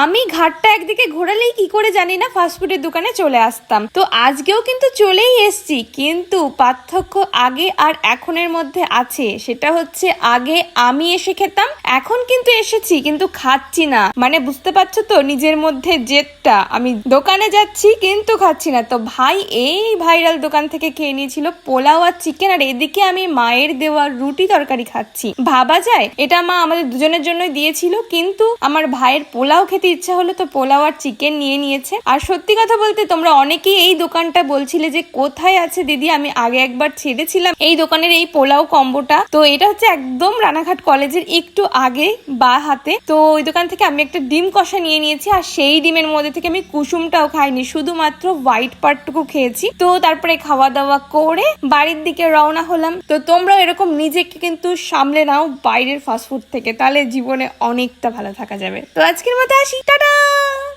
আমি ঘাটটা একদিকে ঘোরালেই কি করে জানি না ফাস্টফুডের দোকানে চলে আসতাম। তো আজকেও কিন্তু চলেই এসছি, কিন্তু পার্থক্য আগে আর এখনের মধ্যে আছে। সেটা হচ্ছে আগে আমি এসে খেতাম, এখন কিন্তু এসেছি, কিন্তু খাচ্ছি না। মানে বুঝতে পারছ তো, নিজের মধ্যে জেদটা। আমি দোকানে যাচ্ছি, কিন্তু খাচ্ছি না। তো ভাই, এই ভাইরাল দোকান থেকে খেয়ে নিয়েছিল পোলাও আর চিকেন আর এদিকে আমি মায়ের দেওয়া রুটি তরকারি খাচ্ছি। ভাবা যায়, এটা মা আমাদের দুজনের জন্যই দিয়েছিল, কিন্তু আমার ভাইয়ের পোলাও খেতে ইচ্ছা হলো তো পোলাও আর চিকেন নিয়ে নিয়েছে। আর সত্যি কথা বলতে তোমরা অনেকেই এই দোকানটা বলছিলে যে কোথায় আছে দিদি? আমি আগে একবার ছেড়েছিলাম এই দোকানের এই পোলাও কম্বোটা। তো এটা হচ্ছে একদম রানাঘাট কলেজের একটু আগে বা হাতে। তো ওই দোকান থেকে আমি একটা ডিম কষা নিয়ে নিয়েছি আর সেই ডিমের মধ্যে থেকে আমি কুসুমটাও খাইনি। শুধুমাত্র হোয়াইট পার্টটুকু খেয়েছি। তো তারপরে খাওয়া দাওয়া করে বাড়ির দিকে রওনা হলাম। তো তোমরা এরকম নিজেকে কিন্তু সামলে নাও বাইরের ফাস্টফুড থেকে। তাহলে জীবনে অনেকটা ভালো থাকা যাবে। তো আজকের মতো আসি।